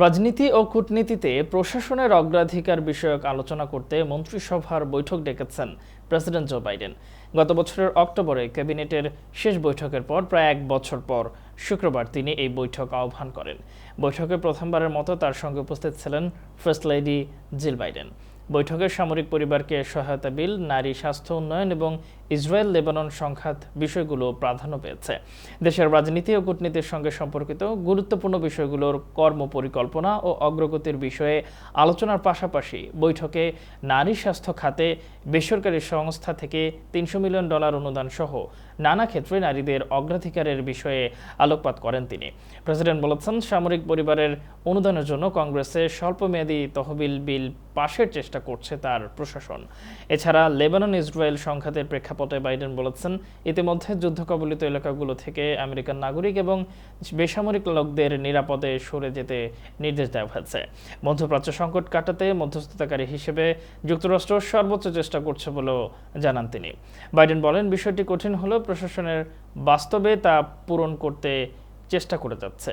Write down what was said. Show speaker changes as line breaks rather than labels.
রাজনীতি ও কূটনীতিতে প্রশাসনের অগ্রাধিকার বিষয়ক আলোচনা করতে মন্ত্রিসভার বৈঠক ডেকেছেন প্রেসিডেন্ট জো বাইডেন। গত বছরের অক্টোবরে ক্যাবিনেটের শেষ বৈঠকের পর প্রায় এক বছর পর শুক্রবার তিনি এই বৈঠক আহ্বান করেন। বৈঠকে প্রথমবারের মতো তার সঙ্গে উপস্থিত ছিলেন ফার্স্ট লেডি জিল বাইডেন। বৈঠকে সামরিক পরিবারকে সহায়তা বিল, নারী স্বাস্থ্য উন্নয়ন এবং ইসরায়েল লেবানন সংঘাত বিষয়গুলো প্রাধান্য পেয়েছে। দেশের রাজনীতি ও কূটনীতির সঙ্গে সম্পর্কিত গুরুত্বপূর্ণ বিষয়গুলোর কর্ম পরিকল্পনা ও অগ্রগতির বিষয়ে আলোচনার পাশাপাশি বৈঠকে নারী স্বাস্থ্য খাতে বেসরকারি সংস্থা থেকে তিনশো মিলিয়ন ডলার অনুদান সহ নানা ক্ষেত্রে নারীদের অগ্রাধিকারের বিষয়ে আলোকপাত করেন তিনি। প্রেসিডেন্ট বলেছেন, সামরিক পরিবারের অনুদানের জন্য কংগ্রেসে স্বল্পমেয়াদী তহবিল বিল পাশের চেষ্টা করছে তার প্রশাসন। এছাড়া লেবানন ইসরায়েল সংঘাতের প্রেক্ষাপটে বাইডেন বলেছেন, ইতিমধ্যে যুদ্ধ কবলিত এলাকাগুলো থেকে আমেরিকান নাগরিক এবং বেসামরিক লোকদের নিরাপদে সরে যেতে নির্দেশ দেওয়া হয়েছে। মধ্যপ্রাচ্য সংকট কাটাতে মধ্যস্থতাকারী হিসেবে যুক্তরাষ্ট্র সর্বোচ্চ চেষ্টা করছে বলেও জানান তিনি। বাইডেন বলেন, বিষয়টি কঠিন হলেও প্রশাসনের বাস্তবে তা পূরণ করতে চেষ্টা করে যাচ্ছে।